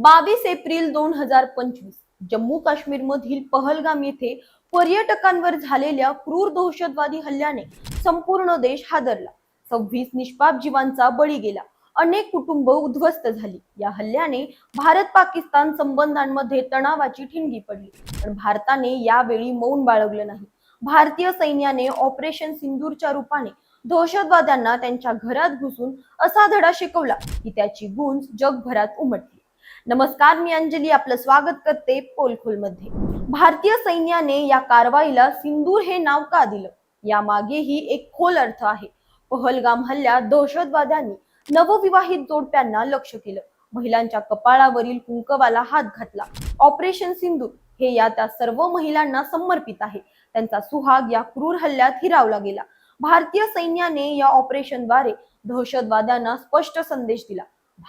बावीस एप्रिल दोन हजार पंचवीस जम्मू काश्मीर मधील पहलगाम येथे पर्यटकांवर झालेल्या क्रूर दहशतवादी हल्ल्याने संपूर्ण देश हादरला. सव्वीस निष्पाप जीवांचा बळी गेला. अनेक कुटुंब उद्ध्वस्त झाली. या हल्ल्याने भारत पाकिस्तान संबंधांमध्ये तणावाची ठिणगी पडली. पण भारताने यावेळी मौन बाळगलं नाही. भारतीय सैन्याने ऑपरेशन सिंदूरच्या रूपाने दहशतवाद्यांना त्यांच्या घरात घुसून असा धडा शिकवला की त्याची गुंज जगभरात उमटली. नमस्कार मी अंजली. आपलं स्वागत करते पोलखोलमध्ये भारतीय सैन्याने या कारवाईला सिंदूर हे नाव का दिलं? यामागेही एक खोल अर्थ आहे. पहलगाम हल्ल्यात दहशतवाद्यांनी नवविवाहित जोडप्यांना लक्ष केलं. महिलांच्या कपाळावरील कुंकवाला हात घातला. ऑपरेशन सिंदूर हे या त्या सर्व महिलांना समर्पित आहे. त्यांचा सुहाग या क्रूर हल्ल्यात हिरावला गेला. भारतीय सैन्याने या ऑपरेशनद्वारे दहशतवाद्यांना स्पष्ट संदेश दिला.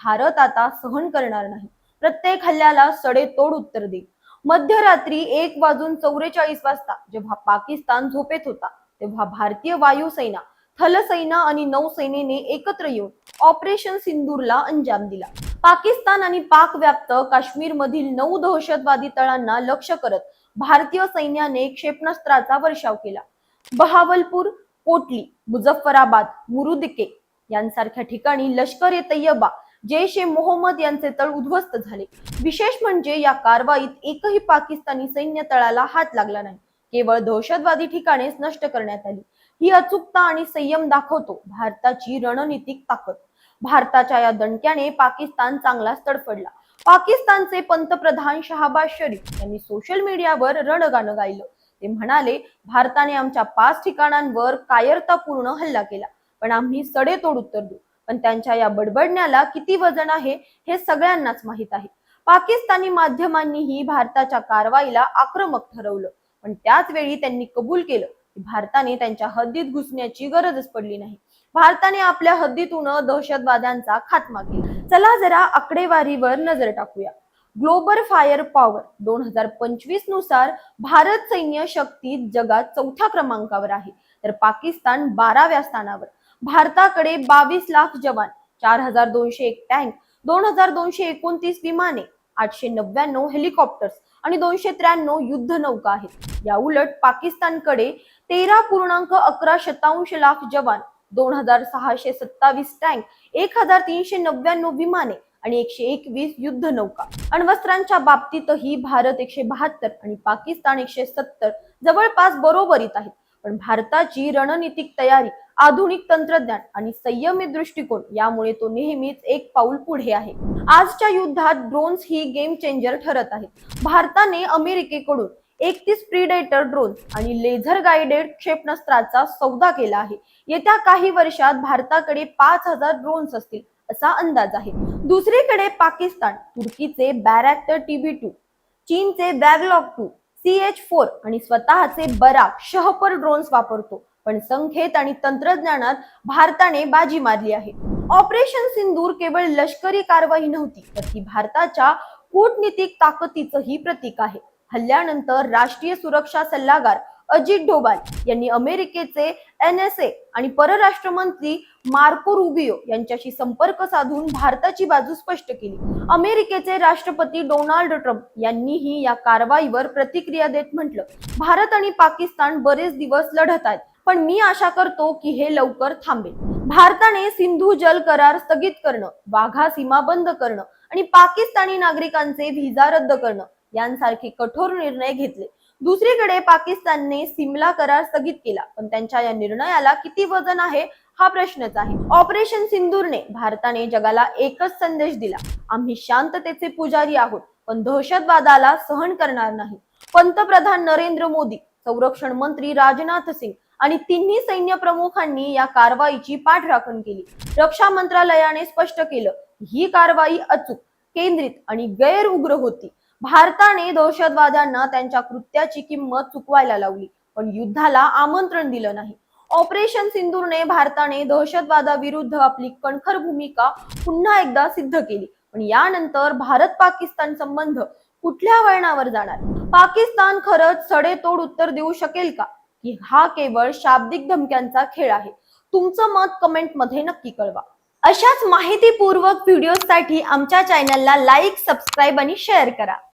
भारत आता सहन करणार नाही. प्रत्येक हल्ल्याला सडेतोड उत्तर देईल मध्यरात्री एक वाजून चौवेचाळीस वाजता जेव्हा पाकिस्तान झोपेत होता तेव्हा भारतीय वायुसेना थलसेना आणि नौसेनेने एकत्र येऊन ऑपरेशन सिंदूरला अंजाम दिला. पाकिस्तान आणि पाक व्याप्त काश्मीर मधील नऊ दहशतवादी तळांना लक्ष्य करत भारतीय सैन्याने क्षेपणास्त्राचा वर्षाव केला. बहावलपूर कोटली मुझफ्फराबाद मुरुदिके यांसारख्या ठिकाणी लष्कर ए तय्यबा जैश ए मोहम्मद यांचे तळ उद्ध्वस्त झाले. विशेष म्हणजे या कारवाईत एकही पाकिस्तानी सैन्य तळाला हात लागला नाही. केवळ दहशतवादी ठिकाणेच नष्ट करण्यात आली. ही अचूकता आणि संयम दाखवतो भारताची रणनीतिक ताकद. भारताच्या या दणक्याने पाकिस्तान चांगलाच तडफडला. पाकिस्तानचे पंतप्रधान शहाबाज शरीफ यांनी सोशल मीडियावर रणगाणं गायलं. ते म्हणाले भारताने आमच्या पाच ठिकाणांवर कायरतापूर्ण हल्ला केला पण आम्ही सडेतोड उत्तर देऊ. पण त्यांच्या या बडबडण्याला किती वजन आहे हे सगळ्यांनाच माहीत आहे. पाकिस्तानी माध्यमांनीही भारताच्या कारवाईला आक्रमक ठरवलं. पण त्याच वेळी त्यांनी कबूल केलं की भारताने त्यांच्या हद्दीत घुसण्याची गरजच पडली नाही. भारताने आपल्या हद्दीतून दहशतवाद्यांचा खात्मा केला. चला जरा आकडेवारीवर नजर टाकूया. ग्लोबल फायर पॉवर दोन हजार पंचवीसनुसार भारत सैन्य शक्तीत जगात चौथ्या क्रमांकावर आहे. तर पाकिस्तान बाराव्या स्थानावर. भारताकडे बावीस लाख जवान चार हजार दोनशे एक टँक दोन हजार दोनशे एकोणतीस विमाने आठशे नव्याण्णव हेलिकॉप्टर्स आणि दोनशे त्र्याण्णव युद्ध नौका आहेत. या उलट पाकिस्तानकडे तेरा पूर्णांक अकरा शतांश लाख जवान दोन हजार सहाशे सत्तावीस टँक एक हजार तीनशे नव्याण्णव विमाने आणि एकशे एकवीस युद्ध नौका. अण्वस्त्रांच्या बाबतीतही भारत एकशे बहात्तर आणि पाकिस्तान एकशे सत्तर जवळपास बरोबरीत आहेत. पण भारताची रणनीतिक तयारी आधुनिक तंत्रज्ञान आणि संयमित दृष्टिकोन यामुळे तो नेहमीच एक पाऊल पुढे आहे. आजच्या युद्धात ड्रोन्स ही गेम चेंजर ठरत आहेत. भारताने अमेरिकेकडून एकतीस प्रिडेटर ड्रोन आणि लेझर गाइडेड क्षेपणास्त्राचा सौदा केला आहे. येत्या काही वर्षात भारताकडे पाच हजार ड्रोन्स असतील असा अंदाज आहे. दुसरीकडे पाकिस्तान तुर्कीचे बॅरॅक्टर टीबी टू चीनचे बॅगलॉक टू सी एच फोर आणि स्वतःचे बराक शहपर ड्रोन्स वापरतो. पण संख्येत आणि तंत्रज्ञानात भारताने बाजी मारली आहे. ऑपरेशन सिंदूर केवळ लष्करी कारवाई नव्हती तर ती भारताच्या कूटनीतिक ताकदीचंही प्रतीक आहे. हल्ल्यानंतर राष्ट्रीय सुरक्षा सल्लागार अजित डोबाल यांनी अमेरिकेचे एन एस ए आणि परराष्ट्र मंत्री मार्को रुबियो यांच्याशी संपर्क साधून भारताची बाजू स्पष्ट केली. अमेरिकेचे राष्ट्रपती डोनाल्ड ट्रम्प यांनीही या कारवाईवर प्रतिक्रिया देत म्हटलं भारत आणि पाकिस्तान बरेच दिवस लढत आहेत पण मी आशा करतो की हे लवकर थांबेल. भारताने सिंधू जल करार स्थगित करणं वाघा सीमा बंद करणं आणि पाकिस्तानी नागरिकांचे व्हिसा रद्द करणं यांसारखे कठोर निर्णय घेतले. दुसरीकडे पाकिस्तानने सिमला करार स्थगित केला. पण त्यांच्या या निर्णयाला किती वजन आहे हा प्रश्नच आहे. ऑपरेशन सिंदूरने भारताने जगाला एकच संदेश दिला. आम्ही शांततेचे पुजारी आहोत पण दहशतवादाला सहन करणार नाही. पंतप्रधान नरेंद्र मोदी संरक्षण मंत्री राजनाथ सिंग आणि तिन्ही सैन्य प्रमुखांनी या कारवाईची पाठराखण केली. रक्षा मंत्रालयाने स्पष्ट केलं ही कारवाई अचूक केंद्रित आणि गैर उग्र होती. भारताने दहशतवाद्यांना त्यांच्या कृत्याची किंमत चुकवायला लावली पण युद्धाला आमंत्रण दिलं नाही. ऑपरेशन सिंदूरने भारताने दहशतवादाविरुद्ध आपली कणखर भूमिका पुन्हा एकदा सिद्ध केली पण यानंतर भारत पाकिस्तान संबंध कुठल्या वळणावर जाणार? पाकिस्तान खरंच सडेतोड उत्तर देऊ शकेल का? की हा केवळ शाब्दिक धमक्यांचा खेळ आहे? तुमचं मत कमेंटमध्ये नक्की कळवा. अशाच माहितीपूर्वक व्हिडिओसाठी आमच्या चॅनलला लाईक सबस्क्राईब आणि शेअर करा.